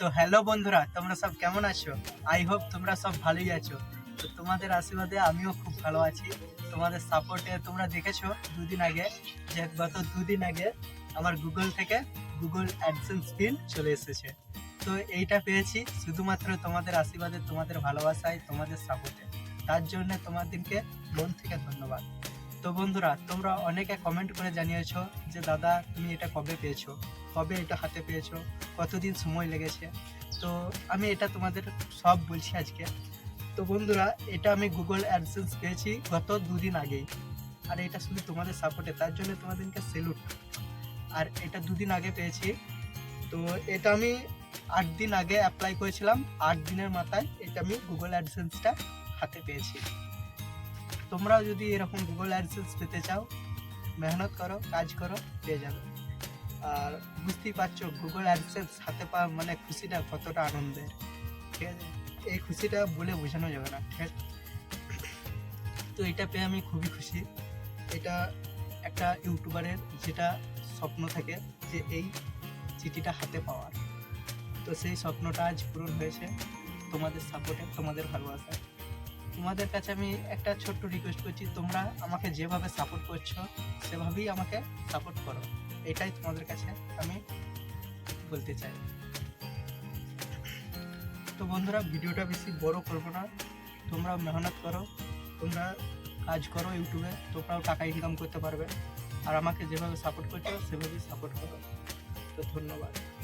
তো হ্যালো বন্ধুরা, তোমরা সব কেমন আছো? আই হোপ তোমরা সব ভালোই আছো। তো তোমাদের আশীর্বাদে আমিও খুব ভালো আছি। তোমাদের সাপোর্টে তোমরা দেখেছ দুদিন আগে, যে গত দুদিন আগে আমার গুগল থেকে গুগল অ্যাডসেন্স পিন চলে এসেছে। তো এইটা পেয়েছি শুধুমাত্র তোমাদের আশীর্বাদে, তোমাদের ভালোবাসায়, তোমাদের সাপোর্টে তার জন্য তোমাদেরকে মন থেকে ধন্যবাদ। তো বন্ধুরা, তোমরা অনেকে কমেন্ট করে জানিয়েছো যে, দাদা, তুমি এটা কবে পেয়েছ? কবে এটা হাতে পেয়েছ? কতদিন সময় লেগেছে? তো আমি এটা তোমাদের সব বলছি আজকে। তো বন্ধুরা, এটা আমি গুগল অ্যাডসেন্স পেয়েছি গত দুদিন আগেই। আর এটা শুধু তোমাদের সাপোর্টে তার জন্য তোমাদেরকে সেলুট আর এটা দুদিন আগে পেয়েছি। তো এটা আমি আট দিন আগে অ্যাপ্লাই করেছিলাম। আট দিনের মাথায় এটা আমি গুগল অ্যাডসেন্সটা হাতে পেয়েছি। তোমরাও যদি এরকম গুগল অ্যাডসেন্স পেতে চাও, মেহনত করো, কাজ করো, পেয়ে যাবে। আর বুঝতেই পারছ গুগল অ্যাডসেন্স হাতে পাওয়া মানে খুশিটা কতটা আনন্দের। ঠিক আছে? এই খুশিটা বলে বোঝানো যাবে না, ঠিক আছে? তো এটা পেয়ে আমি খুবই খুশি। এটা একটা ইউটিউবারের যেটা স্বপ্ন থাকে যে এই চিঠিটা হাতে পাওয়ার। তো সেই স্বপ্নটা আজ পূরণ হয়েছে। তোমাদের সাপোর্টে তোমাদের ভালোবাসায়। তোমাদের কাছে আমি একটা ছোট্ট রিকোয়েস্ট করছি, তোমরা আমাকে যেভাবে সাপোর্ট করছ, সেভাবেই আমাকে সাপোর্ট করো। এটাই তোমাদের কাছে আমি বলতে চাই। তো বন্ধুরা, ভিডিওটা বেশি বড় করব না। তোমরা মেহনত করো, তোমরা কাজ করো ইউটিউবে, তোমরাও টাকা ইনকাম করতে পারবে। আর আমাকে যেভাবে সাপোর্ট করছ, সেভাবেই সাপোর্ট করো। তো ধন্যবাদ।